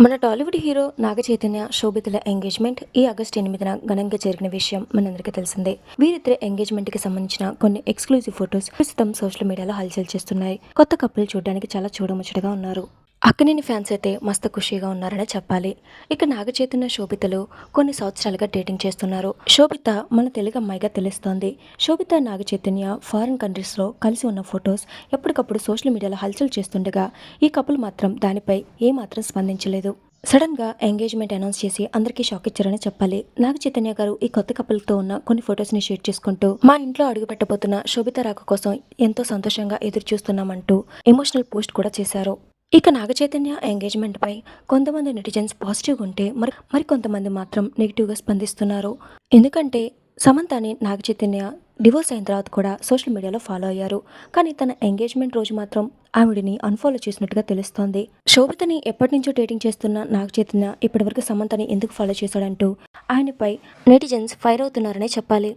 మన Tollywood hero Naga Chaitanya శోభితుల engagement ఈ ఆగస్టు ఎనిమిదిన ఘనంగా జరిగిన విషయం మనందరికీ తెలిసిందే. వీరిద్దరి ఎంగేజ్మెంట్కి సంబంధించిన కొన్ని ఎక్స్క్లూజివ్ ఫొటోస్ ప్రస్తుతం సోషల్ మీడియాలో హల్చల్ చేస్తున్నాయి. కొత్త కప్పులు చూడడానికి చాలా చూడముచ్చటగా ఉన్నారు. అక్కనేని ఫ్యాన్స్ అయితే మస్తు ఖుషీగా ఉన్నారనే చెప్పాలి. ఇక నాగచైతన్య శోభితలు కొన్ని సంవత్సరాలుగా డేటింగ్ చేస్తున్నారు. శోభిత మన తెలుగు అమ్మాయిగా తెలుస్తోంది. శోభిత నాగచైతన్య ఫారిన్ కంట్రీస్లో కలిసి ఉన్న ఫొటోస్ ఎప్పటికప్పుడు సోషల్ మీడియాలో హల్చల్ చేస్తుండగా ఈ కపుల్ మాత్రం దానిపై ఏమాత్రం స్పందించలేదు. సడన్గా ఎంగేజ్మెంట్ అనౌన్స్ చేసి అందరికీ షాక్ ఇచ్చారని చెప్పాలి. నాగ చైతన్య గారు ఈ కొత్త కపుల్తో ఉన్న కొన్ని ఫొటోస్ని షేర్ చేసుకుంటూ మా ఇంట్లో అడుగు పెట్టబోతున్న శోభిత రాక కోసం ఎంతో సంతోషంగా ఎదురు చూస్తున్నామంటూ ఎమోషనల్ పోస్ట్ కూడా చేశారు. ఇక నాగచైతన్య ఎంగేజ్మెంట్పై కొంతమంది నెటిజన్స్ పాజిటివ్ ఉంటే మరి మరి కొంతమంది మాత్రం నెగిటివ్గా స్పందిస్తున్నారు. ఎందుకంటే సమంతని నాగచైతన్య డివోర్స్ అయిన తర్వాత కూడా సోషల్ మీడియాలో ఫాలో అయ్యారు. కానీ తన ఎంగేజ్మెంట్ రోజు మాత్రం ఆవిడని అన్ఫాలో చేసినట్టుగా తెలుస్తోంది. శోభితని ఎప్పటి నుంచో డేటింగ్ చేస్తున్న నాగచైతన్య ఇప్పటివరకు సమంతని ఎందుకు ఫాలో చేశాడంటూ ఆయనపై నెటిజన్స్ ఫైర్ అవుతున్నారనే చెప్పాలి.